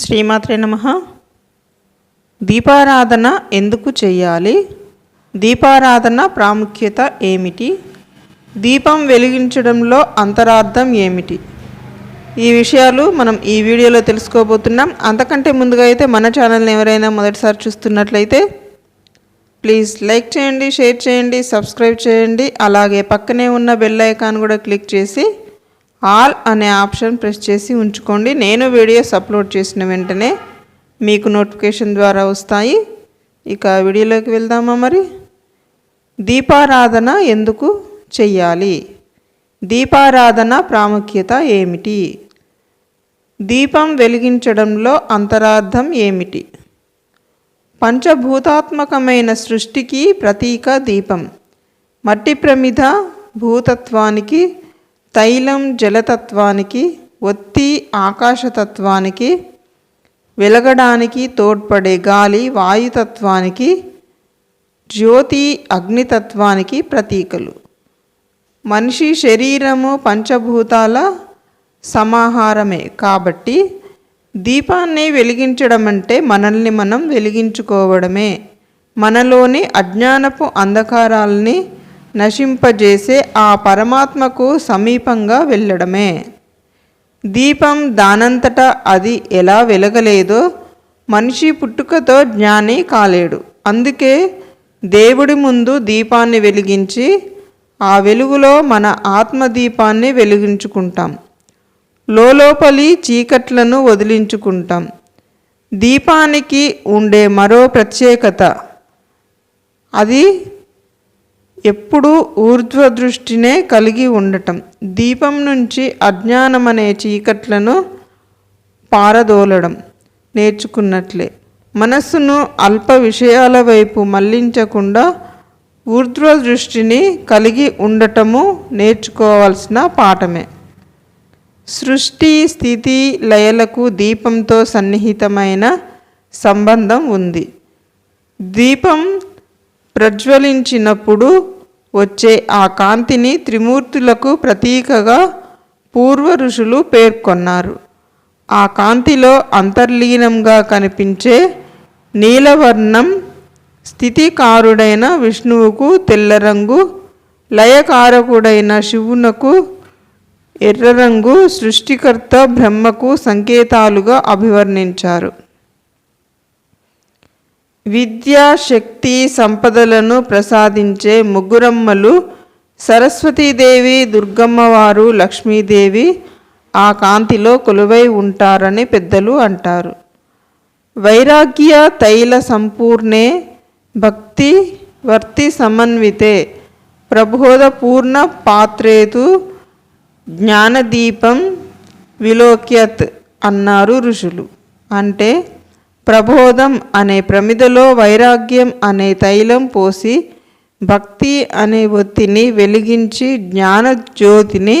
శ్రీమాత్రే నమ. దీపారాధన ఎందుకు చేయాలి? దీపారాధన ప్రాముఖ్యత ఏమిటి? దీపం వెలిగించడంలో అంతరార్థం ఏమిటి? ఈ విషయాలు మనం ఈ వీడియోలో తెలుసుకోబోతున్నాం. అంతకంటే ముందుగా అయితే మన ఛానల్ని ఎవరైనా మొదటిసారి చూస్తున్నట్లయితే ప్లీజ్ లైక్ చేయండి షేర్ చేయండి సబ్స్క్రైబ్ చేయండి. అలాగే పక్కనే ఉన్న బెల్ ఐకాన్ కూడా క్లిక్ చేసి ఆల్ అనే ఆప్షన్ ప్రెస్ చేసి ఉంచుకోండి. నేను వీడియోస్ అప్లోడ్ చేసిన వెంటనే మీకు నోటిఫికేషన్ ద్వారా వస్తాయి. ఇక వీడియోలోకి వెళ్దామా మరి? దీపారాధన ఎందుకు చెయ్యాలి? దీపారాధన ప్రాముఖ్యత ఏమిటి? దీపం వెలిగించడంలో అంతరార్థం ఏమిటి? పంచభూతాత్మకమైన సృష్టికి ప్రతీక దీపం. మట్టి ప్రమిద భూతత్వానికి తైలం జలతత్వానికి ఒత్తి ఆకాశతత్వానికి వెలగడానికి తోడ్పడే గాలి వాయుతత్వానికి జ్యోతి అగ్నితత్వానికి ప్రతీకలు. మనిషి శరీరము పంచభూతాల సమాహారమే కాబట్టి దీపాన్ని వెలిగించడం అంటే మనల్ని మనం వెలిగించుకోవడమే. మనలోని అజ్ఞానపు అంధకారాల్ని నశింపజేసే ఆ పరమాత్మకు సమీపంగా వెళ్ళడమే. దీపం దానంతట అది ఎలా వెలగలేదో మనిషి పుట్టుకతో జ్ఞాని కాలేడు. అందుకే దేవుడి ముందు దీపాన్ని వెలిగించి ఆ వెలుగులో మన ఆత్మదీపాన్ని వెలిగించుకుంటాం. లోపలి చీకట్లను వదిలించుకుంటాం. దీపానికి ఉండే మరో ప్రత్యేకత అది ఎప్పుడూ ఊర్ధ్వ దృష్టినే కలిగి ఉండటం. దీపం నుంచి అజ్ఞానమనే చీకట్లను పారదోలడం నేర్చుకున్నట్లే. మనస్సును అల్ప విషయాల వైపు మళ్ళించకుండా ఊర్ధ్వ దృష్టిని కలిగి ఉండటము నేర్చుకోవాల్సిన పాఠమే. సృష్టి స్థితి లయలకు దీపంతో సన్నిహితమైన సంబంధం ఉంది. దీపం ప్రజ్వలించినప్పుడు వచ్చే ఆ కాంతిని త్రిమూర్తులకు ప్రతీకగా పూర్వ ఋషులు పేర్కొన్నారు. ఆ కాంతిలో అంతర్లీనంగా కనిపించే నీలవర్ణం స్థితికారుడైన విష్ణువుకు తెల్ల రంగు లయకారకుడైన శివునకు ఎర్ర రంగు సృష్టికర్త బ్రహ్మకు సంకేతాలుగా అభివర్ణించారు. విద్యా శక్తి సంపదలను ప్రసాదించే ముగ్గురమ్మలు సరస్వతీదేవి దుర్గమ్మవారు లక్ష్మీదేవి ఆ కాంతిలో కొలువై ఉంటారని పెద్దలు అంటారు. వైరాగ్య తైల సంపూర్ణే భక్తి వర్తి సమన్వితే ప్రబోధపూర్ణ పాత్రేతు జ్ఞానదీపం విలోక్యత్ అన్నారు ఋషులు. అంటే ప్రబోధం అనే ప్రమిదలో వైరాగ్యం అనే తైలం పోసి భక్తి అనే ఒత్తిని వెలిగించి జ్ఞాన జ్యోతిని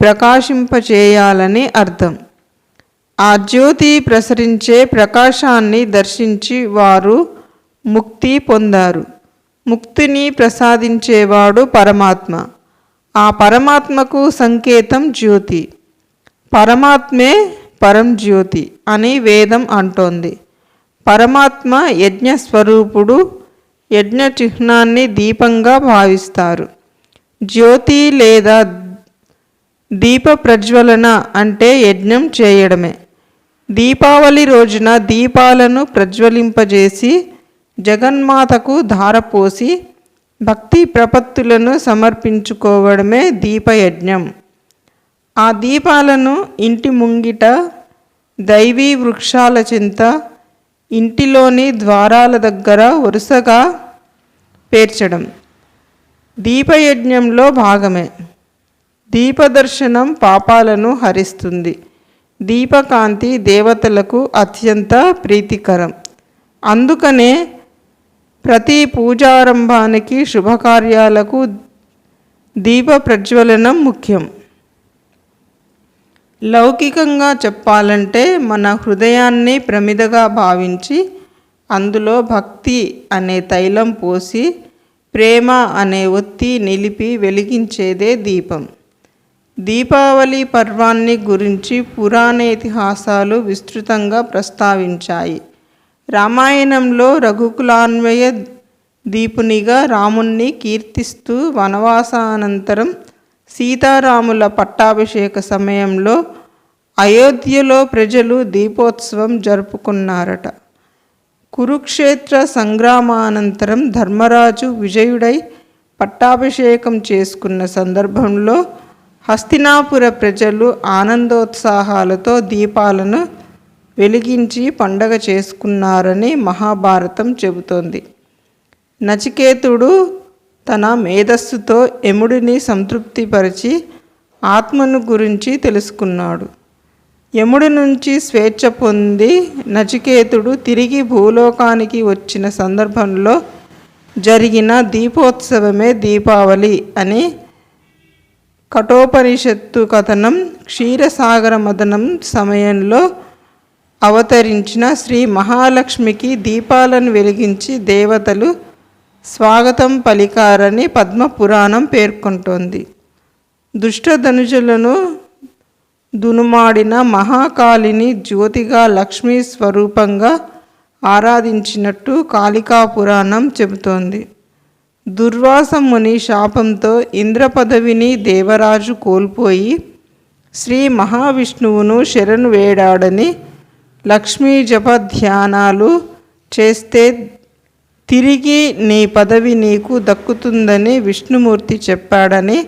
ప్రకాశింపచేయాలని అర్థం. ఆ జ్యోతి ప్రసరించే ప్రకాశాన్ని దర్శించి వారు ముక్తి పొందారు. ముక్తిని ప్రసాదించేవాడు పరమాత్మ. ఆ పరమాత్మకు సంకేతం జ్యోతి. పరమాత్మే పరం జ్యోతి అని వేదం అంటోంది. పరమాత్మ యజ్ఞ స్వరూపుడు యజ్ఞ చిహ్నాన్ని దీపంగా భావిస్తారు. జ్యోతి లేదా దీప ప్రజ్వలన అంటే యజ్ఞం చేయడమే. దీపావళి రోజున దీపాలను ప్రజ్వలింపజేసి జగన్మాతకు ధారపోసి భక్తి ప్రపత్తులను సమర్పించుకోవడమే దీపయజ్ఞం. ఆ దీపాలను ఇంటి ముంగిట దైవీ వృక్షాల చింత ఇంటిలోని ద్వారాల దగ్గర వరుసగా పేర్చడం. దీపయజ్ఞంలో భాగమే. దీపదర్శనం పాపాలను హరిస్తుంది. దీపకాంతి దేవతలకు అత్యంత ప్రీతికరం. అందుకనే ప్రతి పూజారంభానికి శుభకార్యాలకు దీప ప్రజ్వలనం ముఖ్యం. లౌకికంగా చెప్పాలంటే మన హృదయాన్ని ప్రమిదగా భావించి అందులో భక్తి అనే తైలం పోసి ప్రేమ అనే ఒత్తి నిలిపి వెలిగించేదే దీపం. దీపావళి పర్వాన్ని గురించి పురాణ ఇతిహాసాలు విస్తృతంగా ప్రస్తావించాయి. రామాయణంలో రఘుకులాన్వయ దీపునిగా రాముణ్ణి కీర్తిస్తూ వనవాసానంతరం సీతారాముల పట్టాభిషేక సమయంలో అయోధ్యలో ప్రజలు దీపోత్సవం జరుపుకున్నారట. కురుక్షేత్ర సంగ్రామానంతరం ధర్మరాజు విజయుడై పట్టాభిషేకం చేసుకున్న సందర్భంలో హస్తినాపుర ప్రజలు ఆనందోత్సాహాలతో దీపాలను వెలిగించి పండగ చేసుకున్నారని మహాభారతం చెబుతోంది. నచికేతుడు తన మేధస్సుతో యముడిని సంతృప్తిపరిచి ఆత్మను గురించి తెలుసుకున్నాడు. యముడి నుంచి స్వేచ్ఛ పొంది నచికేతుడు తిరిగి భూలోకానికి వచ్చిన సందర్భంలో జరిగిన దీపోత్సవమే దీపావళి అని కఠోపనిషత్తు కథనం క్షీరసాగర మదనం సమయంలో అవతరించిన శ్రీ మహాలక్ష్మికి దీపాలను వెలిగించి దేవతలు స్వాగతం పలికారని పద్మపురాణం పేర్కొంటోంది. దుష్టధనుజులను దునుమాడిన మహాకాళిని జ్యోతిగా లక్ష్మీ స్వరూపంగా ఆరాధించినట్టు కాళికా పురాణం చెబుతోంది. దుర్వాస ముని శాపంతో ఇంద్ర పదవిని దేవరాజు కోల్పోయి శ్రీ మహావిష్ణువును శరణు వేడాడని లక్ష్మీ జప ధ్యానాలు చేస్తే తిరిగి నీ పదవి నీకు దక్కుతుందని విష్ణుమూర్తి చెప్పాడని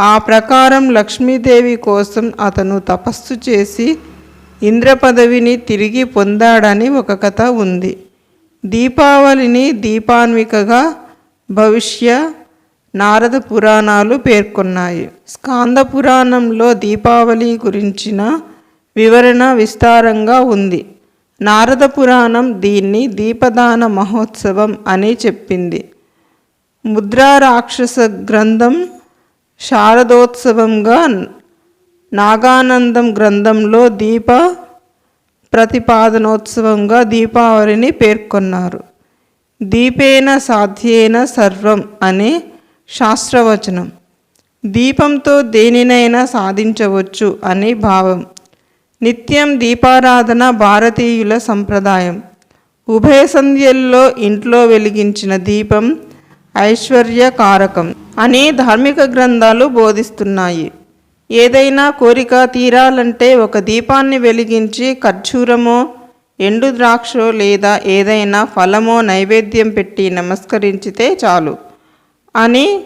ఆ ప్రకారం లక్ష్మీదేవి కోసం అతను తపస్సు చేసి ఇంద్ర పదవిని తిరిగి పొందాడని ఒక కథ ఉంది. దీపావళిని దీపాన్వికగా భవిష్య నారద పురాణాలు పేర్కొన్నాయి. స్కాంద పురాణంలో దీపావళి గురించిన వివరణ విస్తారంగా ఉంది. నారద పురాణం దీన్ని దీపదాన మహోత్సవం అని చెప్పింది. ముద్రా రాక్షస గ్రంథం శారదోత్సవంగా నాగానందం గ్రంథంలో దీప ప్రతిపాదనోత్సవంగా దీపావళిని పేర్కొన్నారు. దీపేన సాధ్యేన సర్వం అనే శాస్త్రవచనం. దీపంతో దేనినైనా సాధించవచ్చు అనే భావం. నిత్యం దీపారాధన భారతీయుల సంప్రదాయం. ఉభయ సంధ్యల్లో ఇంట్లో వెలిగించిన దీపం ఐశ్వర్యకారకం. అని ధార్మిక గ్రంథాలు బోధిస్తున్నాయి. ఏదైనా కోరిక తీరాలంటే ఒక దీపాన్ని వెలిగించి ఖర్జూరమో ఎండు ద్రాక్షో లేదా ఏదైనా ఫలమో నైవేద్యం పెట్టి నమస్కరించితే చాలు. అని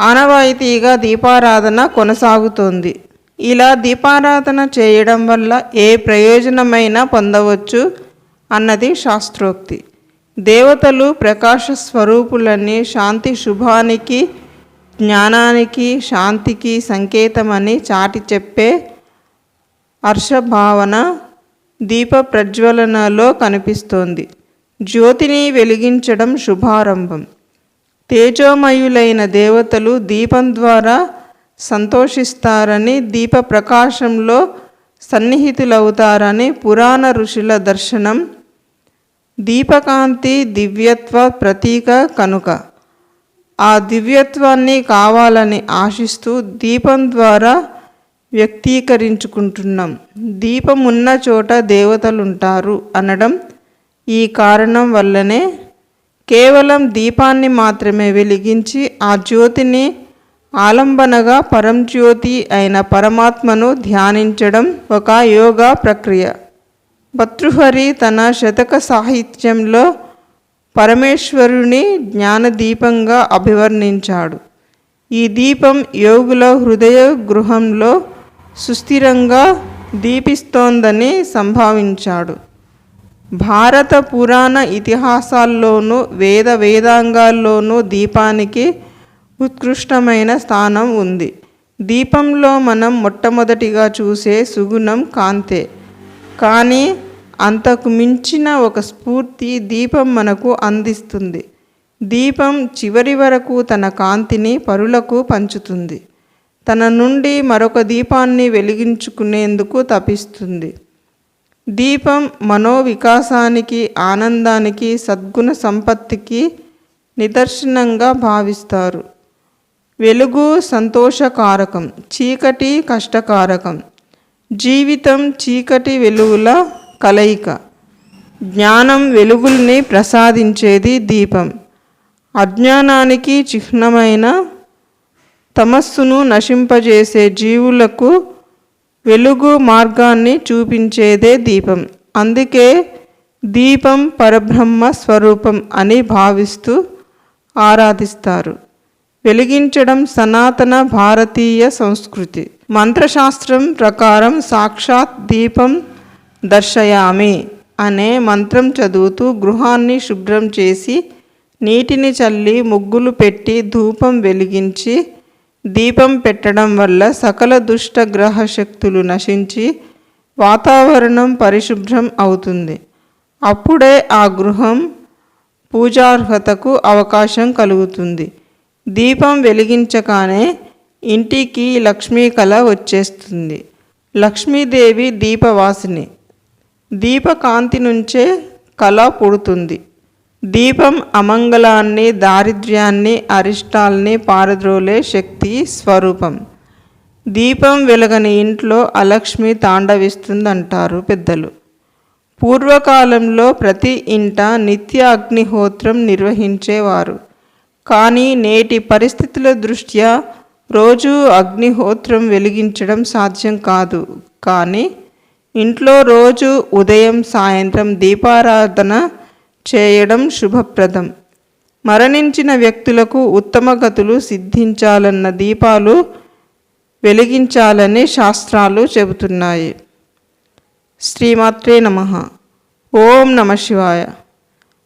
ఆనవాయితీగా దీపారాధన కొనసాగుతోంది. ఇలా దీపారాధన చేయడం వల్ల ఏ ప్రయోజనమైనా పొందవచ్చు అన్నది శాస్త్రోక్తి. దేవతలు ప్రకాశ స్వరూపులని శాంతి శుభానికి జ్ఞానానికి శాంతికి సంకేతమని చాటి చెప్పే హర్షభావన దీప ప్రజ్వలనలో కనిపిస్తోంది. జ్యోతిని వెలిగించడం శుభారంభం. తేజోమయులైన దేవతలు దీపం ద్వారా సంతోషిస్తారని దీప ప్రకాశంలో సన్నిహితులవుతారని పురాణ ఋషుల దర్శనం. దీపకాంతి దివ్యత్వ ప్రతీక కనుక. ఆ దివ్యత్వాన్ని కావాలని ఆశిస్తూ దీపం ద్వారా వ్యక్తీకరించుకుంటున్నాం. దీపం ఉన్న చోట దేవతలుంటారు అనడం ఈ కారణం వల్లనే కేవలం దీపాన్ని మాత్రమే వెలిగించి ఆ జ్యోతిని ఆలంబనగా పరంజ్యోతి అయిన పరమాత్మను ధ్యానించడం ఒక యోగా ప్రక్రియ. భర్తృహరి తన శతక సాహిత్యంలో పరమేశ్వరుని జ్ఞానదీపంగా అభివర్ణించాడు. ఈ దీపం యోగుల హృదయ గృహంలో సుస్థిరంగా దీపిస్తోందని సంభావించాడు. భారత పురాణ ఇతిహాసాల్లోనూ వేద వేదాంగాల్లోనూ దీపానికి ఉత్కృష్టమైన స్థానం ఉంది. దీపంలో మనం మొట్టమొదటిగా చూసే సుగుణం కాంతే. కానీ అంతకు మించిన ఒక స్ఫూర్తి దీపం మనకు అందిస్తుంది. దీపం చివరి వరకు తన కాంతిని పరులకు పంచుతుంది. తన నుండి మరొక దీపాన్ని వెలిగించుకునేందుకు తపిస్తుంది. దీపం మనోవికాసానికి ఆనందానికి సద్గుణ సంపత్తికి నిదర్శనంగా భావిస్తారు. వెలుగు సంతోషకారకం చీకటి కష్టకారకం. జీవితం చీకటి వెలుగుల కలయిక. జ్ఞానం వెలుగుల్ని ప్రసాదించేది దీపం. అజ్ఞానానికి చిహ్నమైన తమస్సును నశింపజేసే జీవులకు వెలుగు మార్గాన్ని చూపించేదే దీపం. అందుకే దీపం పరబ్రహ్మ స్వరూపం అని భావిస్తూ ఆరాధిస్తారు. వెలిగించడం సనాతన భారతీయ సంస్కృతి. మంత్రశాస్త్రం ప్రకారం సాక్షాత్ దీపం దర్శయామి అనే మంత్రం చదువుతూ గృహాన్ని శుభ్రం చేసి నీటిని చల్లి ముగ్గులు పెట్టి ధూపం వెలిగించి దీపం పెట్టడం వల్ల సకల దుష్ట గ్రహ శక్తులు నశించి వాతావరణం పరిశుభ్రం అవుతుంది. అప్పుడే ఆ గృహం పూజార్హతకు అవకాశం కలుగుతుంది. దీపం వెలిగించగానే ఇంటికి లక్ష్మీ కళ వచ్చేస్తుంది. లక్ష్మీదేవి దీపవాసిని. దీపకాంతి నుంచే కళ పుడుతుంది. దీపం అమంగళాన్ని దారిద్ర్యాన్ని అరిష్టాల్ని పారద్రోలే శక్తి స్వరూపం. దీపం వెలగని ఇంట్లో అలక్ష్మి తాండవిస్తుందంటారు పెద్దలు. పూర్వకాలంలో ప్రతి ఇంట నిత్య అగ్నిహోత్రం నిర్వహించేవారు. కానీ నేటి పరిస్థితుల దృష్ట్యా రోజు అగ్నిహోత్రం వెలిగించడం సాధ్యం కాదు. కానీ ఇంట్లో రోజు ఉదయం సాయంత్రం దీపారాధన చేయడం శుభప్రదం. మరణించిన వ్యక్తులకు ఉత్తమ గతులు సిద్ధించాలన్న దీపాలు వెలిగించాలని శాస్త్రాలు చెబుతున్నాయి. శ్రీమాత్రే నమ. ఓం నమ శివాయ.